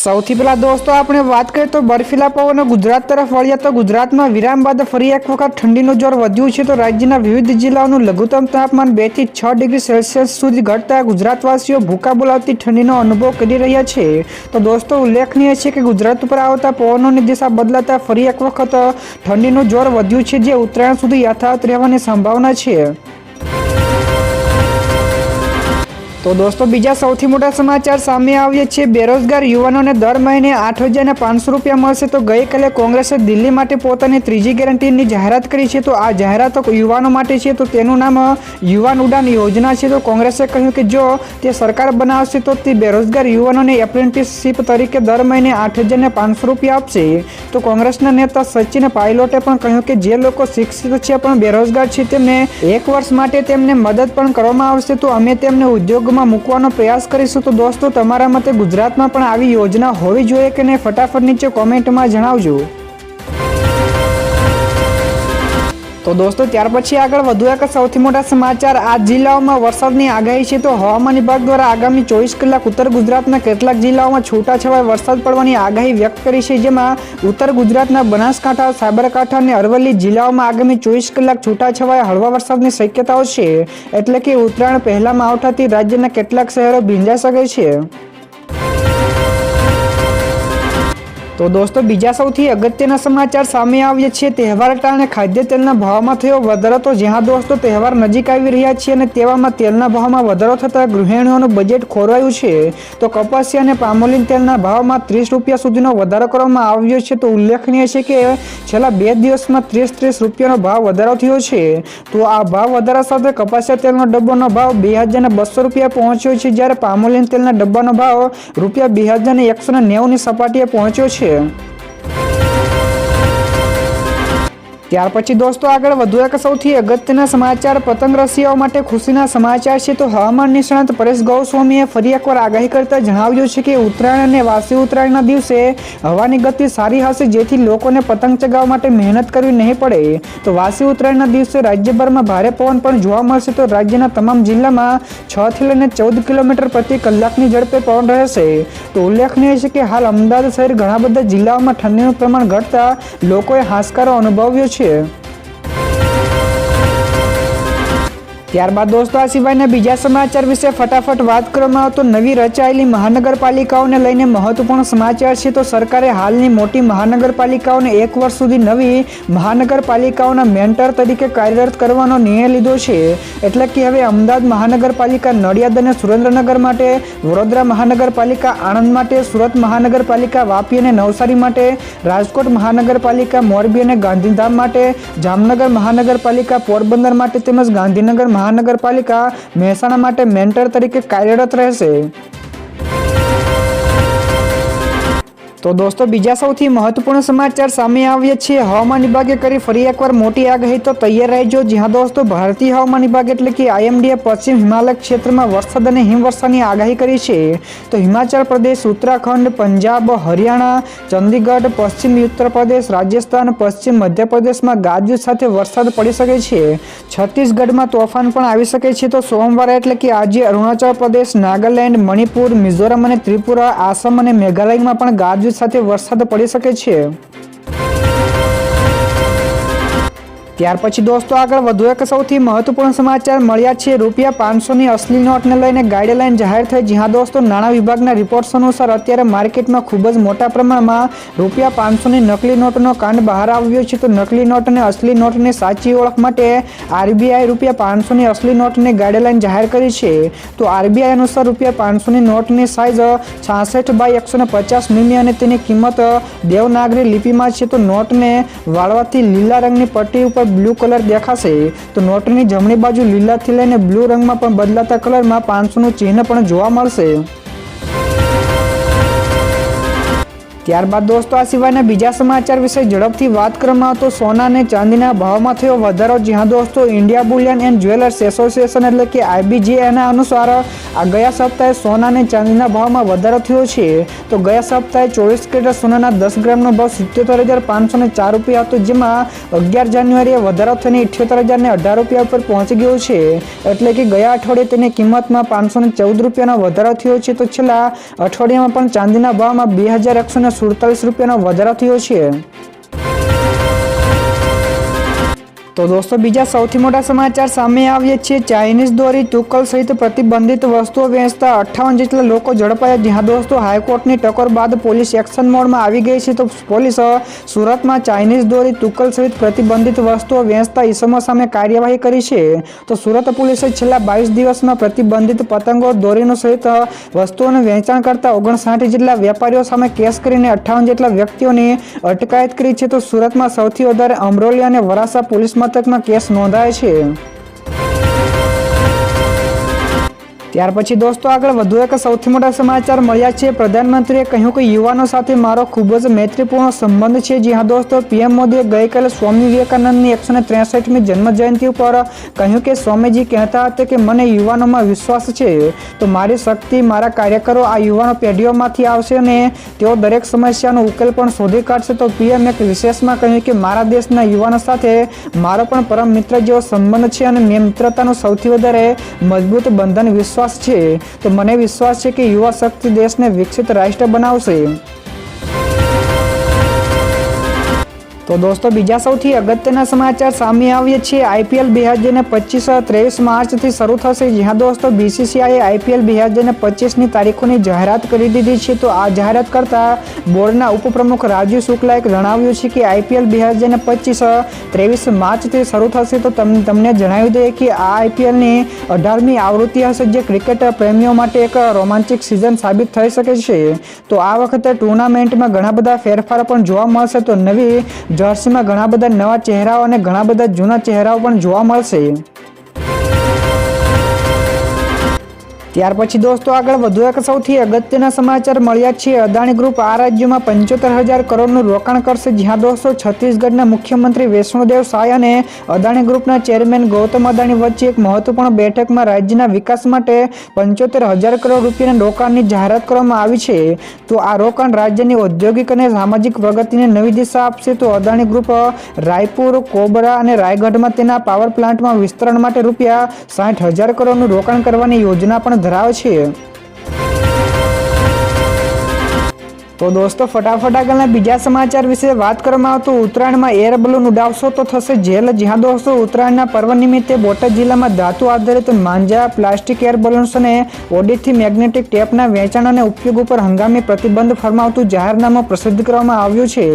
સૌથી પહેલાં દોસ્તો, આપણે વાત કરીએ તો બર્ફીલા પવનો ગુજરાત તરફ વળ્યા તો ગુજરાતમાં વિરામ બાદ ફરી એક વખત ઠંડીનું જોર વધ્યું છે. તો રાજ્યના વિવિધ જિલ્લાઓનું લઘુત્તમ તાપમાન બેથી છ ડિગ્રી સેલ્સિયસ સુધી ઘટતા ગુજરાતવાસીઓ ભૂકા બોલાવતી ઠંડીનો અનુભવ કરી રહ્યા છે. તો દોસ્તો, ઉલ્લેખનીય છે કે ગુજરાત ઉપર આવતા પવનોની દિશા બદલાતા ફરી એક વખત ઠંડીનું જોર વધ્યું છે, જે ઉત્તરાયણ સુધી યથાવત રહેવાની સંભાવના છે. તો દોસ્તો, બીજા સૌથી મોટા સમાચાર સામે આવ્યા છે. બેરોજગાર યુવાનોને દર મહિને આઠ હજાર પાંચસો રૂપિયા મળશે. તો ગઈકાલે કોંગ્રેસે દિલ્હી માટે પોતાની ત્રીજી ગેરંટીની જાહેરાત કરી છે. તો આ જાહેરાત યુવાનો માટે છે. તો તેનું નામ યુવાન ઉડાન યોજના છે. તો કોંગ્રેસે કહ્યું કે જો તે સરકાર બનાવશે, તો તે બેરોજગાર યુવાનોને એપ્રેન્ટિસશીપ તરીકે દર મહિને આઠ હજાર ને પાંચસો રૂપિયા આપશે. તો કોંગ્રેસના નેતા સચિન પાયલોટે પણ કહ્યું કે જે લોકો શિક્ષિત છે, પણ બેરોજગાર છે, તેમને એક વર્ષ માટે તેમને મદદ પણ કરવામાં આવશે. તો અમે તેમને ઉદ્યોગમાં મૂકવાનો પ્રયાસ કરીશું તો દોસ્તો, તમારા મતે ગુજરાતમાં પણ આવી યોજના હોવી જોઈએ કે નહીં? ફટાફટ નીચે કોમેન્ટમાં જણાવજો. તો દોસ્તો, ત્યાર પછી આગળ વધુ એક સૌથી મોટા સમાચાર. આ જિલ્લાઓમાં વરસાદની આગાહી છે તો હવામાન વિભાગ દ્વારા આગામી ચોવીસ કલાક ઉત્તર ગુજરાતના કેટલાક જિલ્લાઓમાં છૂટાછવાયા વરસાદ પડવાની આગાહી વ્યક્ત કરી છે, જેમાં ઉત્તર ગુજરાતના બનાસકાંઠા, સાબરકાંઠા અને અરવલ્લી જિલ્લાઓમાં આગામી ચોવીસ કલાક છૂટાછવાયા હળવા વરસાદની શક્યતાઓ છે. એટલે કે ઉત્તરાયણ પહેલામાં આવતાથી રાજ્યના કેટલાક શહેરો ભીંજાઈ શકે છે. તો દોસ્તો, બીજા સૌથી અગત્યના સમાચાર સામે આવ્યા છે. તહેવાર ટાણે ખાદ્ય તેલના ભાવમાં થયો વધારો. તો જ્યાં દોસ્તો, તહેવાર નજીક આવી રહ્યા છે અને તેવામાં તેલના ભાવમાં વધારો થતાં ગૃહિણીઓનું બજેટ ખોરવાયું છે. તો કપાસી અને પામોલીન તેલના ભાવમાં ત્રીસ રૂપિયા સુધીનો વધારો કરવામાં આવ્યો છે. તો ઉલ્લેખનીય છે કે છેલ્લા બે દિવસમાં ત્રીસ ત્રીસ રૂપિયાનો ભાવ વધારો થયો છે. તો આ ભાવ વધારા સાથે કપાસિયા તેલનો ડબ્બાનો ભાવ બે હજારને બસો રૂપિયા પહોંચ્યો છે, જ્યારે પામોલીન તેલના ડબ્બાનો ભાવ રૂપિયા બે હજાર એકસો નેવુંની સપાટીએ પહોંચ્યો છે. историю ત્યાર પછી દોસ્તો આગળ વધુ એક સૌથી અગત્યના સમાચાર પતંગ રસિયાઓ માટે ખુશીના સમાચાર છે. તો હવામાન નિષ્ણાત પરેશ ગૌસ્વામીએ ફરી એકવાર આગાહી કરતા જણાવ્યું છે કે ઉત્તરાયણ અને વાસી ઉત્તરાયણના દિવસે હવાની ગતિ સારી હશે, જેથી લોકોને પતંગ ચગાવવા માટે મહેનત કરવી નહીં પડે. તો વાસી ઉત્તરાયણના દિવસે રાજ્યભરમાં ભારે પવન પણ જોવા મળશે. તો રાજ્યના તમામ જિલ્લામાં છ થી લઈને ચૌદ કિલોમીટર પ્રતિ કલાકની ઝડપે પવન રહેશે. તો ઉલ્લેખનીય છે કે હાલ અમદાવાદ શહેર ઘણા બધા જિલ્લાઓમાં ઠંડીનું પ્રમાણ ઘટતા લોકોએ હાશકારો અનુભવ્યો છે. share ત્યારબાદ દોસ્તો, આ સિવાયના બીજા સમાચાર વિશે ફટાફટ વાત કરવામાં આવે તો નવી રચાયેલી મહાનગરપાલિકાઓને લઈને મહત્વપૂર્ણ સમાચાર છે. તો સરકારે હાલની મોટી મહાનગરપાલિકાઓને એક વર્ષ સુધી નવી મહાનગરપાલિકાઓના મેન્ટર તરીકે કાર્યરત કરવાનો નિર્ણય લીધો છે. એટલે કે હવે અમદાવાદ મહાનગરપાલિકા, નડિયાદ અને સુરેન્દ્રનગર માટે, વડોદરા મહાનગરપાલિકા, આણંદ માટે, સુરત મહાનગરપાલિકા, વાપી અને નવસારી માટે, રાજકોટ મહાનગરપાલિકા, મોરબી અને ગાંધીધામ માટે, જામનગર મહાનગરપાલિકા, પોરબંદર માટે તેમજ ગાંધીનગર મહાનગરપાલિકા મહેસાણા માટે મેન્ટર તરીકે કાર્યરત રહેશે. તો દોસ્તો, બીજા સૌથી મહત્વપૂર્ણ સમાચાર સામે આવ્યા છે. હવામાન વિભાગે કરી ફરી એકવાર મોટી આગાહી તો તૈયાર રહેજો. જ્યાં દોસ્તો, ભારતીય હવામાન વિભાગ એટલે કે આઈએમડીએ પશ્ચિમ હિમાલય ક્ષેત્રમાં વરસાદ અને હિમવર્ષાની આગાહી કરી છે. તો હિમાચલ પ્રદેશ, ઉત્તરાખંડ, પંજાબ, હરિયાણા, ચંદીગઢ, પશ્ચિમ ઉત્તર પ્રદેશ રાજસ્થાન, પશ્ચિમ મધ્યપ્રદેશમાં ગાજવીજ સાથે વરસાદ પડી શકે છે. છત્તીસગઢમાં તોફાન પણ આવી શકે છે. તો સોમવારે એટલે કે આજે અરુણાચલ પ્રદેશ, નાગાલેન્ડ, મણિપુર, મિઝોરમ અને ત્રિપુરા, આસામ અને મેઘાલયમાં પણ ગાજવીજ સાથે વરસાદ પડી શકે છે? ત્યાર પછી દોસ્તો આગળ વધુ એક સૌથી મહત્વપૂર્ણ સમાચાર મળ્યા છે. રૂપિયા પાંચસોની અસલી નોટને લઈને ગાઈડલાઇન જાહેર થઈ. જ્યાં દોસ્તો નાણાં વિભાગના રિપોર્ટ્સ અનુસાર અત્યારે માર્કેટમાં ખૂબ જ મોટા પ્રમાણમાં રૂપિયા પાંચસોની નકલી નોટનો કાંડ બહાર આવ્યો છે. તો નકલી નોટ અને અસલી નોટની સાચી ઓળખ માટે આરબીઆઈ રૂપિયા પાંચસોની અસલી નોટને ગાઈડલાઇન જાહેર કરી છે. તો આરબીઆઈ અનુસાર રૂપિયા પાંચસોની નોટની સાઇઝ છાસઠ બાય એકસો પચાસ મીમી અને તેની કિંમત દેવનાગરી લિપિમાં છે. તો નોટને વાળવાથી લીલા રંગની પટ્ટી ઉપર બ્લુ કલર દેખાશે, તો નોટની જમણી બાજુ લીલાથી લઈને બ્લુ રંગમાં પણ બદલાતા કલરમાં પાંચસોનું ચિહ્ન પણ જોવા મળશે. ત્યારબાદ દોસ્તો, આ સિવાયના બીજા સમાચાર વિશે ઝડપથી વાત કરવામાં તો સોના અને ચાંદીના ભાવમાં થયો વધારો. જ્યાં દોસ્તો, India bullion and jewellers association એટલે કે આઈબીજીએના અનુસાર આ ગયા સપ્તાહે સોના અને ચાંદીના ભાવમાં વધારો થયો છે. તો ગયા સપ્તાહે ચોવીસ કેરેટ સોનાના દસ ગ્રામનો ભાવ સિત્યોતેર હજાર પાંચસો ને ચાર રૂપિયા હતો, જેમાં અગિયાર જાન્યુઆરીએ વધારો થઈને ઇઠ્યોતેર હજાર ને અઢાર રૂપિયા ઉપર પહોંચી ગયો છે. એટલે કે ગયા અઠવાડિયે તેની કિંમતમાં પાંચસો ને ચૌદ રૂપિયાનો વધારો થયો છે. તો છેલ્લા અઠવાડિયામાં પણ ચાંદીના ભાવમાં બે હજાર એકસો ને સુડતાલીસ રૂપિયાનો વધારો થયો છે. તો દોસ્તો, બીજા સૌથી મોટા સમાચાર સામે આવીએ છીએ. ચાઇનીઝ દોરી ચુકલ સહિત પ્રતિબંધિત વસ્તુઓ વેચતા અઠ્ઠાવન જેટલા લોકો ઝડપાયા. જ્યાં દોસ્તો, હાઈકોર્ટની ટકોર બાદ પોલીસ એક્શન મોડમાં આવી ગઈ છે. તો પોલીસ સુરતમાં ચાઇનીઝ દોરી તુક્કલ સહિત પ્રતિબંધિત વસ્તુઓ વેચતા ઈસમો સામે કાર્યવાહી કરી છે. તો સુરત પોલીસે છેલ્લા બાવીસ દિવસમાં પ્રતિબંધિત પતંગો, દોરીનો સહિત વસ્તુઓનું વેચાણ કરતા ઓગણસાઠ જેટલા વેપારીઓ સામે કેસ કરીને અઠ્ઠાવન જેટલા વ્યક્તિઓની અટકાયત કરી છે. તો સુરતમાં સૌથી વધારે અમરોલી અને વરાસા પોલીસ મથકમાં કેસ નોંધાય છે. ત્યાર પછી દોસ્તો આગળ વધુ એક સૌથી મોટા સમાચાર મળ્યા છે. પ્રધાનમંત્રીએ કહ્યું કે યુવાનો સાથે મારો ખૂબ જ મૈત્રીપૂર્ણ સંબંધ છે. જી હા દોસ્તો, પીએમ મોદીએ ગઈકાલે સ્વામી વિવેકાનંદની એકસો ને ત્રેસઠમી જન્મજયંતિ ઉપર કહ્યું કે, સ્વામીજી કહેતા હતા કે મને યુવાનોમાં વિશ્વાસ છે. તો મારી શક્તિ, મારા કાર્યકરો આ યુવાનો પેઢીઓમાંથી આવશે અને તેઓ દરેક સમસ્યાનો ઉકેલ પણ શોધી કાઢશે. તો પીએમ એક વિશેષમાં કહ્યું કે, મારા દેશના યુવાનો સાથે મારો પણ પરમ મિત્ર જેવો સંબંધ છે અને મેં મિત્રતાનું સૌથી વધારે મજબૂત બંધન વિશ્વાસ છે. તો મને વિશ્વાસ છે કે યુવા શક્તિ દેશને વિકસિત રાષ્ટ્ર બનાવશે. તો દોસ્તો, બીજા સૌથી અગત્યના સમાચાર સામે આવીએ છીએ આઈપીએલ બે હજાર પચીસ ત્રેવીસ માર્ચથી શરૂ થશે. જ્યાં દોસ્તો, બીસીસીઆઈએ આઈપીએલ બે હજાર પચીસની તારીખોની જાહેરાત કરી દીધી છે. તો આ જાહેરાત કરતા બોર્ડના ઉપપ્રમુખ રાજીવ શુક્લાએ જણાવ્યું છે કે આઈપીએલ બે હજાર પચીસ ત્રેવીસ માર્ચથી શરૂ થશે. તો તમ- તમને જણાવી દઈએ કે આ આઈપીએલની અઢારમી આવૃત્તિ હશે, જે ક્રિકેટ પ્રેમીઓ માટે એક રોમાંચિક સિઝન સાબિત થઈ શકે છે. તો આ વખતે ટુર્નામેન્ટમાં ઘણા બધા ફેરફારો પણ જોવા મળશે. તો નવી જર્સીમાં ઘણા બધા નવા ચહેરાઓ અને ઘણા બધા જૂના ચહેરાઓ પણ જોવા મળશે. ત્યાર પછી દોસ્તો આગળ વધુ એક સૌથી અગત્યના સમાચાર મળ્યા છે. અદાણી ગ્રુપ આ રાજ્યમાં પંચોતેર હજાર કરોડનું રોકાણ કરશે, જ્યાં દોસ્તો છત્તીસગઢના મુખ્યમંત્રી વૈષ્ણોદેવ સાય અને અદાણી ગ્રુપના ચેરમેન ગૌતમ અદાણી વચ્ચે એક મહત્વપૂર્ણ બેઠકમાં રાજ્યના વિકાસ માટે પંચોતેર હજાર કરોડ રૂપિયાના રોકાણની જાહેરાત કરવામાં આવી છે. તો આ રોકાણ રાજ્યની ઔદ્યોગિક અને સામાજિક પ્રગતિને નવી દિશા આપશે. તો અદાણી ગ્રુપ રાયપુર, કોબરા અને રાયગઢમાં તેના પાવર પ્લાન્ટમાં વિસ્તરણ માટે રૂપિયા સાઠ હજાર કરોડનું રોકાણ કરવાની યોજના પણ ધરાવે છે. તો દોસ્તો, ફટાફટ આગળના બીજા સમાચાર વિશે વાત કરવામાં આવતું. ઉત્તરાયણમાં એર બલૂન ઉડાવશો તો થશે જેલ. જ્યાં દોસ્તો, ઉત્તરાયણના પર્વ નિમિત્તે બોટાદ જિલ્લામાં ધાતુ આધારિત માંજા પ્લાસ્ટિક એર બલૂન્સ અને ઓડિટથી મેગ્નેટિક ટેપના વેચાણ અને ઉપયોગ ઉપર હંગામી પ્રતિબંધ ફરમાવતું જાહેરનામું પ્રસિદ્ધ કરવામાં આવ્યું છે.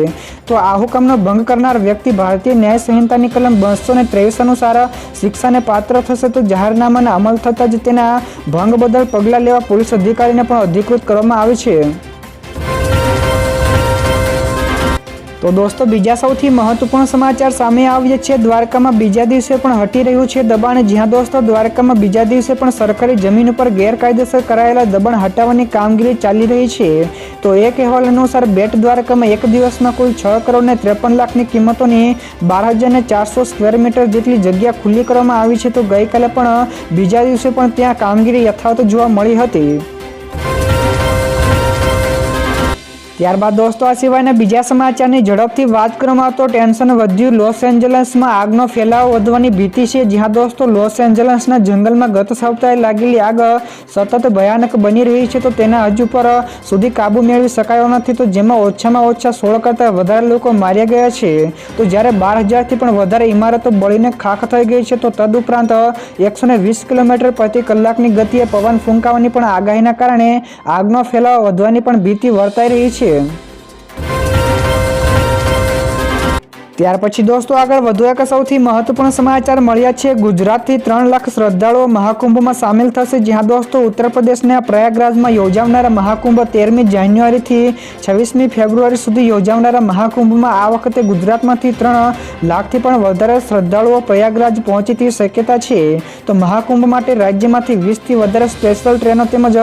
તો આ હુકમનો ભંગ કરનાર વ્યક્તિ ભારતીય ન્યાય સંહિતાની કલમ બસો ને ત્રેવીસ અનુસાર શિક્ષાને પાત્ર થશે તો જાહેરનામાના અમલ થતાં જ તેના ભંગ બદલ પગલાં લેવા પોલીસ અધિકારીને પણ અધિકૃત કરવામાં આવે છે. તો દોસ્તો, બીજા સૌથી મહત્વપૂર્ણ સમાચાર સામે આવ્યા છે. દ્વારકામાં બીજા દિવસે પણ હટી રહ્યું છે દબાણ. જ્યાં દોસ્તો, દ્વારકામાં બીજા દિવસે પણ સરકારી જમીન ઉપર ગેરકાયદેસર કરાયેલા દબાણ હટાવવાની કામગીરી ચાલી રહી છે. તો એક અહેવાલ અનુસાર, બેટ દ્વારકામાં એક દિવસમાં કુલ છ કરોડ ને ત્રેપન લાખની કિંમતોની બાર હજાર ચારસો સ્ક્વેર મીટર જેટલી જગ્યા ખુલ્લી કરવામાં આવી છે. તો ગઈકાલે પણ બીજા દિવસે પણ ત્યાં કામગીરી યથાવત જોવા મળી હતી. ત્યારબાદ દોસ્તો, આ સિવાયના બીજા સમાચારની ઝડપથી વાત કરવામાં તો ટેન્શન વધ્યું. લોસ એન્જલસમાં આગનો ફેલાવો વધવાની ભીતિ છે. જ્યાં દોસ્તો, લોસ એન્જલસના જંગલમાં ગત સપ્તાહે લાગેલી આગ સતત ભયાનક બની રહી છે, તો તેના હજુ પર સુધી કાબુ મેળવી શકાયો નથી. તો જેમાં ઓછામાં ઓછા સોળ કરતાં વધારે લોકો માર્યા ગયા છે. તો જ્યારે બાર હજારથી પણ વધારે ઇમારતો બળીને ખાખ થઈ ગઈ છે, તો તદુપરાંત એકસો ને વીસ કિલોમીટર પ્રતિ કલાકની ગતિએ પવન ફૂંકાવાની પણ આગાહીના કારણે આગનો ફેલાવો વધવાની પણ ભીતિ વર્તાઈ રહી છે. you. ત્યાર પછી દોસ્તો આગળ વધુ એક સૌથી મહત્વપૂર્ણ સમાચાર મળ્યા છે. ગુજરાતથી ત્રણ લાખ શ્રદ્ધાળુઓ મહાકુંભમાં સામેલ થશે, જ્યાં દોસ્તો ઉત્તર પ્રદેશના પ્રયાગરાજમાં યોજાવનારા મહાકુંભ તેરમી જાન્યુઆરીથી છવ્વીસમી ફેબ્રુઆરી સુધી યોજાવનારા મહાકુંભમાં આ વખતે ગુજરાતમાંથી ત્રણ લાખથી પણ વધારે શ્રદ્ધાળુઓ પ્રયાગરાજ પહોંચી તેવી શક્યતા છે. તો મહાકુંભ માટે રાજ્યમાંથી વીસથી વધારે સ્પેશિયલ ટ્રેનો તેમજ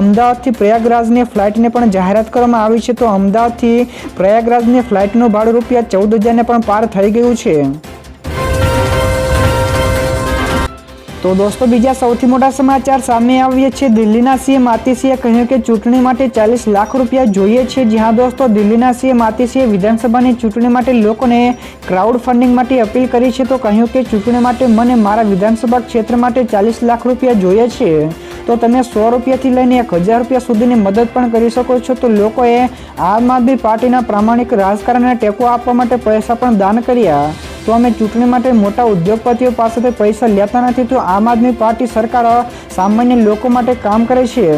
અમદાવાદથી પ્રયાગરાજની ફ્લાઇટને પણ જાહેરાત કરવામાં આવી છે. તો અમદાવાદથી પ્રયાગરાજની ફ્લાઇટનું ભાડું રૂપિયા ચૌદ હજારને પણ પાર થઈ ગયું છે. તો દોસ્તો, બીજા સૌથી મોટા સમાચાર સામે આવીએ છીએ. દિલ્હીના સીએમ આતિશીએ કહ્યું કે ચૂંટણી માટે ચાલીસ લાખ રૂપિયા જોઈએ છે. જ્યાં દોસ્તો, દિલ્હીના સીએમ આતિશીએ વિધાનસભાની ચૂંટણી માટે લોકોને ક્રાઉડ ફંડિંગ માટે અપીલ કરી છે. તો કહ્યું કે ચૂંટણી માટે મને મારા વિધાનસભા ક્ષેત્ર માટે ચાલીસ લાખ રૂપિયા જોઈએ છે. તો તમે સો રૂપિયાથી લઈને એક હજાર રૂપિયા સુધીની મદદ પણ કરી શકો છો. તો લોકોએ આમ આદમી પાર્ટીના પ્રામાણિક રાજકારણને ટેકો આપવા માટે પૈસા પણ દાન કર્યા. તો અમે ચૂંટણી માટે મોટા ઉદ્યોગપતિઓ પાસેથી પૈસા લેતા નથી. તો આમ આદમી પાર્ટી સરકાર સામાન્ય લોકો માટે કામ કરે છે.